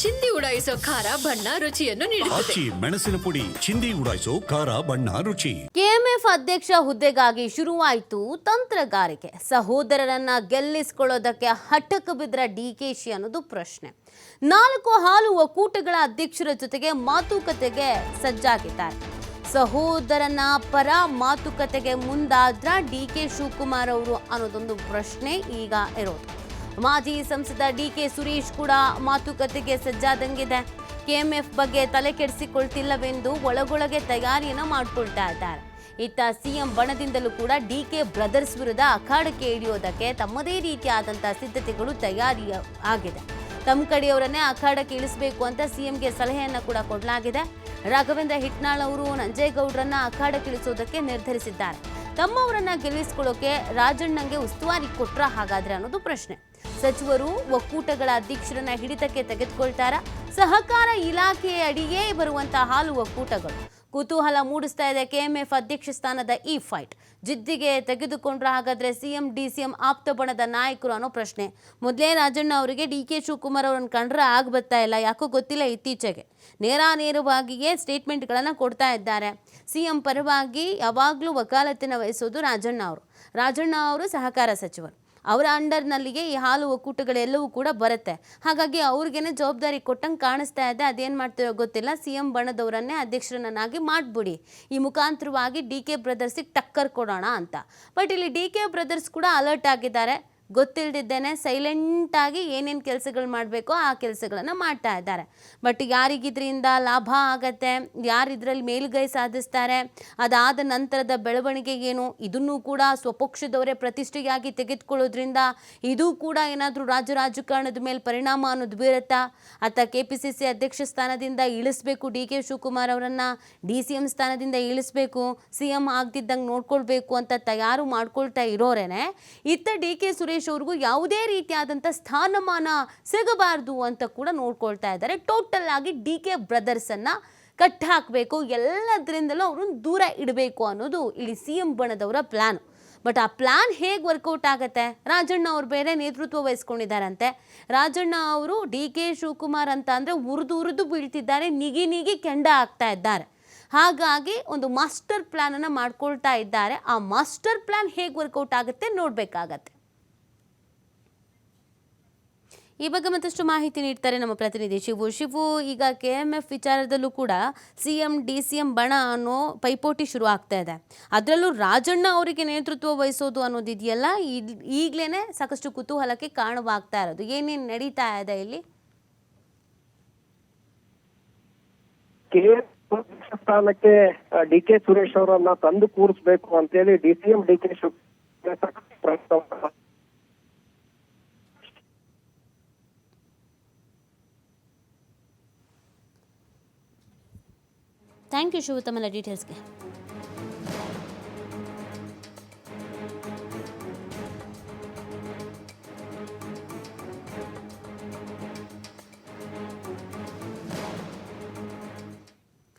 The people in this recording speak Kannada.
ಚಿಂದಿ ಉಡಾಯಿಸೋ ಖಾರ ಬಣ್ಣ ರುಚಿಯನ್ನು ನೀಡುತ್ತದೆ. ಆಚಿ ಮೆಣಸಿನ ಪುಡಿ ಚಿಂದಿ ಉಡಾಯಿಸೋ ಖಾರ ಬಣ್ಣ ರುಚಿ. ಕೆಎಂಎಫ್ ಅಧ್ಯಕ್ಷ ಹುದ್ದೆಗಾಗಿ ಶುರುವಾಯಿತು ತಂತ್ರಗಾರಿಕೆ. ಸಹೋದರರನ್ನ ಗೆಲ್ಲಿಸಿಕೊಳ್ಳೋದಕ್ಕೆ ಹಠಕ್ಕೆ ಬಿದ್ರ ಡಿಕೆಶಿ ಅನ್ನೋದು ಪ್ರಶ್ನೆ. ನಾಲ್ಕು ಹಾಲು ಒಕ್ಕೂಟಗಳ ಅಧ್ಯಕ್ಷರ ಜೊತೆಗೆ ಮಾತುಕತೆಗೆ ಸಜ್ಜಾಗಿದ್ದಾರೆ. ಸಹೋದರನ ಪರ ಮಾತುಕತೆಗೆ ಮುಂದಾದ್ರ ಡಿ ಕೆ ಶಿವಕುಮಾರ್ ಅವರು ಅನ್ನೋದೊಂದು ಪ್ರಶ್ನೆ ಈಗ ಇರೋದು. ಮಾಜಿ ಸಂಸದ ಡಿ ಕೆ ಸುರೇಶ್ ಕೂಡ ಮಾತುಕತೆಗೆ ಸಜ್ಜಾದಂಗಿದೆ. ಕೆಎಂಎಫ್ ಬಗ್ಗೆ ತಲೆ ಕೆಡಿಸಿಕೊಳ್ತಿಲ್ಲವೆಂದು ಒಳಗೊಳಗೆ ತಯಾರಿಯನ್ನು ಮಾಡಿಕೊಳ್ತಾ ಇದ್ದಾರೆ. ಇತ್ತ ಸಿಎಂ ಬಣದಿಂದಲೂ ಕೂಡ ಡಿ ಕೆ ಬ್ರದರ್ಸ್ ವಿರುದ್ಧ ಅಖಾಡಕ್ಕೆ ಇಳಿಯೋದಕ್ಕೆ ತಮ್ಮದೇ ರೀತಿಯಾದಂತಹ ಸಿದ್ಧತೆಗಳು ತಯಾರಿ ಆಗಿದೆ. ತಮ್ಮ ಕಡೆಯವರನ್ನೇ ಅಖಾಡಕ್ಕೆ ಇಳಿಸಬೇಕು ಅಂತ ಸಿಎಂಗೆ ಸಲಹೆಯನ್ನು ಕೂಡ ಕೊಡಲಾಗಿದೆ. ರಾಘವೇಂದ್ರ ಹಿಟ್ನಾಳ್ ಅವರು ನಂಜೇಗೌಡರನ್ನ ಅಖಾಡಕ್ಕೆ ಇಳಿಸೋದಕ್ಕೆ ನಿರ್ಧರಿಸಿದ್ದಾರೆ. ತಮ್ಮವರನ್ನ ಗೆಲ್ಲಿಸ್ಕೊಳ್ಳೋಕೆ ರಾಜಣ್ಣಂಗೆ ಉಸ್ತುವಾರಿ ಕೊಟ್ರ ಹಾಗಾದ್ರೆ ಅನ್ನೋದು ಪ್ರಶ್ನೆ. ಸಚಿವರು ಒಕ್ಕೂಟಗಳ ಅಧ್ಯಕ್ಷರನ್ನ ಹಿಡಿತಕ್ಕೆ ತೆಗೆದುಕೊಳ್ತಾರ? ಸಹಕಾರ ಇಲಾಖೆಯ ಅಡಿಯೇ ಬರುವಂತಹ ಹಾಲು ಒಕ್ಕೂಟಗಳು. ಕುತೂಹಲ ಮೂಡಿಸ್ತಾ ಇದೆ. ಕೆಎಂಎಫ್ ಅಧ್ಯಕ್ಷ ಸ್ಥಾನದ ಈ ಫೈಟ್ ಜಿದ್ದಿಗೆ ತೆಗೆದುಕೊಂಡ್ರೆ ಹಾಗಾದ್ರೆ ಸಿಎಂ ಡಿ ಸಿಎಂ ಆಪ್ತ ಬಣದ ನಾಯಕರು ಅನ್ನೋ ಪ್ರಶ್ನೆ. ಮೊದಲೇ ರಾಜಣ್ಣ ಅವರಿಗೆ ಡಿ ಕೆ ಶಿವಕುಮಾರ್ ಅವರನ್ನು ಕಂಡ್ರೆ ಆಗ ಬರ್ತಾ ಇಲ್ಲ. ಯಾಕೋ ಗೊತ್ತಿಲ್ಲ ಇತ್ತೀಚೆಗೆ. ನೇರಾನೇರವಾಗಿಯೇ ಸ್ಟೇಟ್ಮೆಂಟ್ಗಳನ್ನು ಕೊಡ್ತಾ ಇದ್ದಾರೆ. ಸಿಎಂ ಪರವಾಗಿ ಯಾವಾಗಲೂ ವಕಾಲತ್ತಿನ ವಹಿಸೋದು ರಾಜಣ್ಣ ಅವರು. ರಾಜಣ್ಣ ಅವರು ಸಹಕಾರ ಸಚಿವರು. ಅವರ ಅಂಡರ್ನಲ್ಲಿಗೆ ಈ ಹಾಲು ಒಕ್ಕೂಟಗಳೆಲ್ಲವೂ ಕೂಡ ಬರುತ್ತೆ. ಹಾಗಾಗಿ ಅವ್ರಿಗೇನೆ ಜವಾಬ್ದಾರಿ ಕೊಟ್ಟಂಗೆ ಕಾಣಿಸ್ತಾ ಇದೆ. ಅದೇನು ಮಾಡ್ತಿರೋ ಗೊತ್ತಿಲ್ಲ. ಸಿ ಎಂ ಬಣ್ಣದವರನ್ನೇ ಅಧ್ಯಕ್ಷರನ್ನಾಗಿ ಮಾಡಿಬಿಡಿ. ಈ ಮುಖಾಂತರವಾಗಿ ಡಿ ಕೆ ಬ್ರದರ್ಸಿಗೆ ಟಕ್ಕರ್ ಕೊಡೋಣ ಅಂತ. ಬಟ್ ಇಲ್ಲಿ ಡಿ ಕೆ ಬ್ರದರ್ಸ್ ಕೂಡ ಅಲರ್ಟ್ ಆಗಿದ್ದಾರೆ. ಗೊತ್ತಿಲ್ಲದಿದ್ದೇನೆ ಸೈಲೆಂಟಾಗಿ ಏನೇನು ಕೆಲಸಗಳು ಮಾಡಬೇಕೋ ಆ ಕೆಲಸಗಳನ್ನು ಮಾಡ್ತಾ ಇದ್ದಾರೆ. ಬಟ್ ಯಾರಿಗಿದ್ರಿಂದ ಲಾಭ ಆಗತ್ತೆ, ಯಾರು ಇದರಲ್ಲಿ ಮೇಲುಗೈ ಸಾಧಿಸ್ತಾರೆ, ಅದಾದ ನಂತರದ ಬೆಳವಣಿಗೆ ಏನು ಇದನ್ನು ಕೂಡ ಸ್ವಪಕ್ಷದವರೇ ಪ್ರತಿಷ್ಠೆಯಾಗಿ ತೆಗೆದುಕೊಳ್ಳೋದ್ರಿಂದ ಇದು ಕೂಡ ಏನಾದರೂ ರಾಜ ರಾಜಕಾರಣದ ಮೇಲೆ ಪರಿಣಾಮ ಅನ್ನೋದು ಬೀರುತ್ತಾ? ಅಥವಾ ಕೆ ಪಿ ಸಿ ಸಿ ಅಧ್ಯಕ್ಷ ಸ್ಥಾನದಿಂದ ಇಳಿಸ್ಬೇಕು ಡಿ ಕೆ ಶಿವಕುಮಾರ್ ಅವರನ್ನು, ಡಿ ಸಿ ಎಂ ಸ್ಥಾನದಿಂದ ಇಳಿಸ್ಬೇಕು, ಸಿ ಎಂ ಆಗ್ತಿದ್ದಂಗೆ ನೋಡ್ಕೊಳ್ಬೇಕು ಅಂತ ತಯಾರು ಮಾಡ್ಕೊಳ್ತಾ ಇರೋರೇನೆ, ಇತ್ತ ಡಿ ಕೆ ಸುರೇಶ್ ಅವ್ರಿಗೂ ಯಾವುದೇ ರೀತಿಯಾದಂಥ ಸ್ಥಾನಮಾನ ಸಿಗಬಾರ್ದು ಅಂತ ಕೂಡ ನೋಡ್ಕೊಳ್ತಾ ಇದ್ದಾರೆ. ಟೋಟಲ್ ಆಗಿ ಡಿ ಕೆ ಬ್ರದರ್ಸನ್ನು ಕಟ್ ಹಾಕಬೇಕು. ಎಲ್ಲದರಿಂದಲೂ ಅವ್ರನ್ನ ದೂರ ಇಡಬೇಕು ಅನ್ನೋದು ಇಲ್ಲಿ ಸಿ ಎಂ ಬಣದವರ ಪ್ಲ್ಯಾನ್ ಬಟ್ ಆ ಪ್ಲ್ಯಾನ್ ಹೇಗೆ ವರ್ಕೌಟ್ ಆಗುತ್ತೆ? ರಾಜಣ್ಣ ಅವ್ರು ಬೇರೆ ನೇತೃತ್ವ ವಹಿಸ್ಕೊಂಡಿದ್ದಾರಂತೆ. ರಾಜಣ್ಣ ಅವರು ಡಿ ಕೆ ಶಿವಕುಮಾರ್ ಅಂತ ಅಂದರೆ ಉರಿದು ಉರಿದು ಬೀಳ್ತಿದ್ದಾರೆ, ನಿಗಿ ನಿಗಿ ಕೆಂಡ ಆಗ್ತಾ ಇದ್ದಾರೆ. ಹಾಗಾಗಿ ಒಂದು ಮಾಸ್ಟರ್ ಪ್ಲ್ಯಾನನ್ನು ಮಾಡ್ಕೊಳ್ತಾ ಇದ್ದಾರೆ. ಆ ಮಾಸ್ಟರ್ ಪ್ಲ್ಯಾನ್ ಹೇಗೆ ವರ್ಕೌಟ್ ಆಗುತ್ತೆ ನೋಡಬೇಕಾಗತ್ತೆ. ಈ ಬಗ್ಗೆ ಮತ್ತಷ್ಟು ಮಾಹಿತಿ ನೀಡ್ತಾರೆ ನಮ್ಮ ಪ್ರತಿನಿಧಿ ಶಿವು. ಶಿವು, ಈಗ ಕೆ ಎಂ ಎಫ್ ವಿಚಾರದಲ್ಲೂ ಕೂಡ C M, D C M ಬಣ ಅನ್ನೋ ಪೈಪೋಟಿ ಶುರು ಆಗ್ತಾ ಇದೆ. ಅದರಲ್ಲೂ ರಾಜಣ್ಣ ಅವರಿಗೆ ನೇತೃತ್ವ ವಹಿಸೋದು ಅನ್ನೋದಿದೆಯಲ್ಲ ಈಗಲೇ ಸಾಕಷ್ಟು ಕುತೂಹಲಕ್ಕೆ ಕಾರಣವಾಗ್ತಾ ಇರೋದು. ಏನೇನು ನಡೀತಾ ಇದೆ ಇಲ್ಲಿ? ಸ್ಥಾನಕ್ಕೆ ಡಿ ಕೆ ಸುರೇಶ್ ಅವರನ್ನ ತಂದು ಕೂರಿಸ್ಬೇಕು ಅಂತೇಳಿ D C M, D K Shiva thank you Shivu ತಮ್ಮೆಲ್ಲ ಡೀಟೇಲ್ಸ್ಗೆ